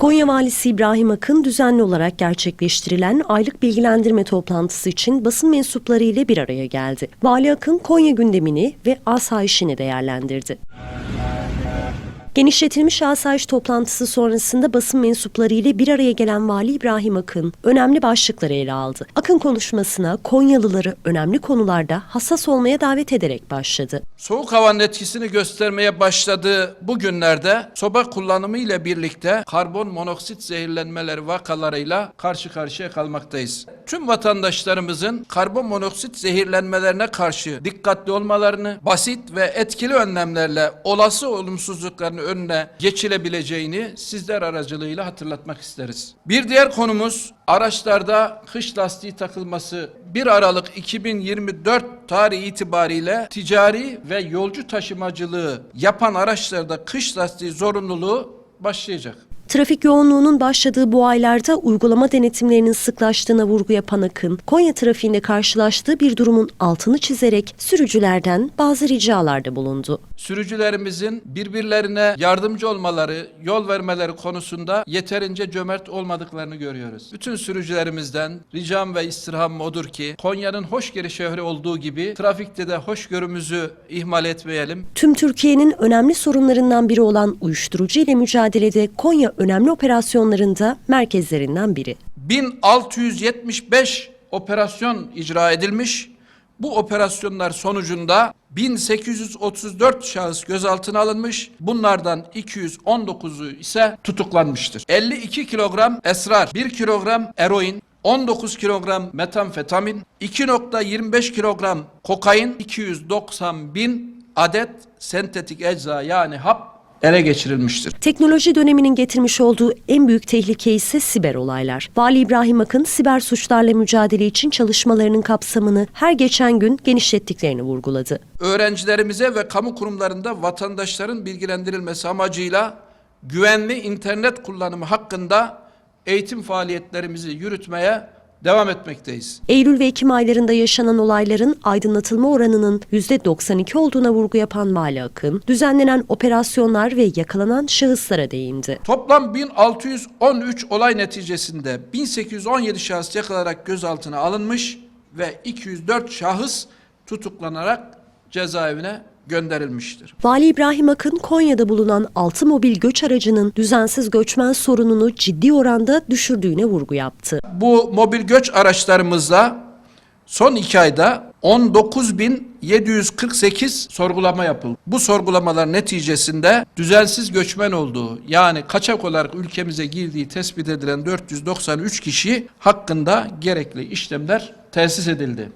Konya Valisi İbrahim Akın düzenli olarak gerçekleştirilen aylık bilgilendirme toplantısı için basın mensupları ile bir araya geldi. Vali Akın Konya gündemini ve asayişini değerlendirdi. Genişletilmiş asayiş toplantısı sonrasında basın mensupları ile bir araya gelen Vali İbrahim Akın önemli başlıkları ele aldı. Akın konuşmasına Konyalıları önemli konularda hassas olmaya davet ederek başladı. Soğuk havanın etkisini göstermeye başladığı bu günlerde soba kullanımı ile birlikte karbon monoksit zehirlenmeleri vakalarıyla karşı karşıya kalmaktayız. Tüm vatandaşlarımızın karbon monoksit zehirlenmelerine karşı dikkatli olmalarını, basit ve etkili önlemlerle olası olumsuzlukların önüne geçilebileceğini sizler aracılığıyla hatırlatmak isteriz. Bir diğer konumuz araçlarda kış lastiği takılması 1 Aralık 2024 tarihi itibariyle ticari ve yolcu taşımacılığı yapan araçlarda kış lastiği zorunluluğu başlayacak. Trafik yoğunluğunun başladığı bu aylarda uygulama denetimlerinin sıklaştığına vurgu yapan Akın, Konya trafiğinde karşılaştığı bir durumun altını çizerek sürücülerden bazı ricalarda bulundu. Sürücülerimizin birbirlerine yardımcı olmaları, yol vermeleri konusunda yeterince cömert olmadıklarını görüyoruz. Bütün sürücülerimizden ricam ve istirhamım odur ki Konya'nın hoşgörü şehri olduğu gibi trafikte de hoşgörümüzü ihmal etmeyelim. Tüm Türkiye'nin önemli sorunlarından biri olan uyuşturucu ile mücadelede Konya önemli operasyonlarında merkezlerinden biri. 1675 operasyon icra edilmiş. Bu operasyonlar sonucunda 1834 şahıs gözaltına alınmış. Bunlardan 219'u ise tutuklanmıştır. 52 kilogram esrar, 1 kilogram eroin, 19 kilogram metamfetamin, 2.25 kilogram kokain, 290 bin adet sentetik ecza yani hap ele geçirilmiştir. Teknoloji döneminin getirmiş olduğu en büyük tehlike ise siber olaylar. Vali İbrahim Akın siber suçlarla mücadele için çalışmalarının kapsamını her geçen gün genişlettiklerini vurguladı. öğrencilerimize ve kamu kurumlarında vatandaşların bilgilendirilmesi amacıyla güvenli internet kullanımı hakkında eğitim faaliyetlerimizi yürütmeye devam etmekteyiz. Eylül ve Ekim aylarında yaşanan olayların aydınlatılma oranının %92 olduğuna vurgu yapan Vali Akın, düzenlenen operasyonlar ve yakalanan şahıslara değindi. Toplam 1613 olay neticesinde 1817 şahıs yakalarak gözaltına alınmış ve 204 şahıs tutuklanarak cezaevine gönderilmiştir. Vali İbrahim Akın, Konya'da bulunan 6 mobil göç aracının düzensiz göçmen sorununu ciddi oranda düşürdüğüne vurgu yaptı. Bu mobil göç araçlarımızla son iki ayda 19.748 sorgulama yapıldı. Bu sorgulamalar neticesinde düzensiz göçmen olduğu yani kaçak olarak ülkemize girdiği tespit edilen 493 kişi hakkında gerekli işlemler tesis edildi.